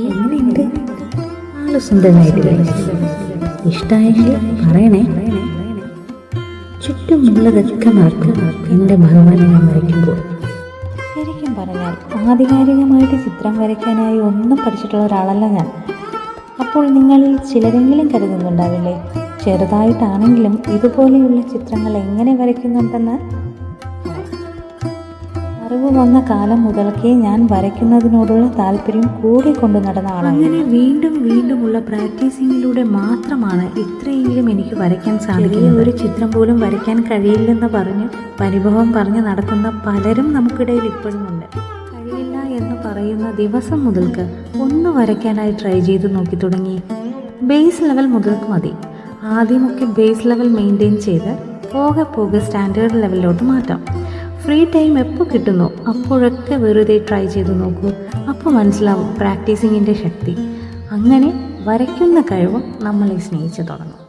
എങ്ങനെയുണ്ട് ആൾ സുന്ദരനായിട്ടില്ലേ ഇഷ്ടമായെങ്കിൽ പറയണേ. ചുറ്റുമുള്ളതൊക്കെ മറക്കും എന്റെ ഭഗവാനെ ഞാൻ വരയ്ക്കുമ്പോൾ ശരിക്കും പറഞ്ഞാൽ ആധികാരികമായിട്ട് ചിത്രം വരയ്ക്കാനായി ഒന്നും പഠിച്ചിട്ടുള്ള ഒരാളല്ല ഞാൻ. അപ്പോൾ നിങ്ങളിൽ ചിലരെങ്കിലും കരുതുന്നുണ്ടാവില്ലേ? ചെറുതായിട്ടാണെങ്കിലും ഇതുപോലെയുള്ള ചിത്രങ്ങൾ എങ്ങനെ വരയ്ക്കുന്നുണ്ടെന്ന്? അറിവ് വന്ന കാലം മുതൽക്കേ ഞാൻ വരയ്ക്കുന്നതിനോടുള്ള താല്പര്യം കൂടിക്കൊണ്ടു നടന്ന ആളാണ്. അങ്ങനെ വീണ്ടും വീണ്ടുമുള്ള പ്രാക്ടീസിങ്ങിലൂടെ മാത്രമാണ് ഇത്രയെങ്കിലും എനിക്ക് വരയ്ക്കാൻ സാധിക്കുന്നത്. ഒരു ചിത്രം പോലും വരയ്ക്കാൻ കഴിയില്ലെന്ന് പറഞ്ഞ് പരിഭവം പറഞ്ഞ് നടക്കുന്ന പലരും നമുക്കിടയിൽ ഇപ്പോഴുമുണ്ട് കഴിയില്ല എന്ന് പറയുന്ന ദിവസം മുതൽക്ക് ഒന്ന് വരയ്ക്കാനായി ട്രൈ ചെയ്ത് നോക്കി തുടങ്ങി. ബേസ് ലെവൽ മുതൽക്ക് മതി. ആദ്യമൊക്കെ ബേസ് ലെവൽ മെയിന്റെയിൻ ചെയ്ത് പോകെ പോകെ സ്റ്റാൻഡേർഡ് ലെവലിലോട്ട് മാറ്റാം. ഫ്രീ ടൈം എപ്പോൾ കിട്ടുന്നോ അപ്പോഴൊക്കെ വെറുതെ ട്രൈ ചെയ്ത് നോക്കൂ. അപ്പോൾ മനസ്സിലാവും പ്രാക്ടീസിങ്ങിന്റെ ശക്തി. അങ്ങനെ വരയ്ക്കുന്ന കഴിവും നമ്മളെ സ്നേഹിച്ച് തുടങ്ങും.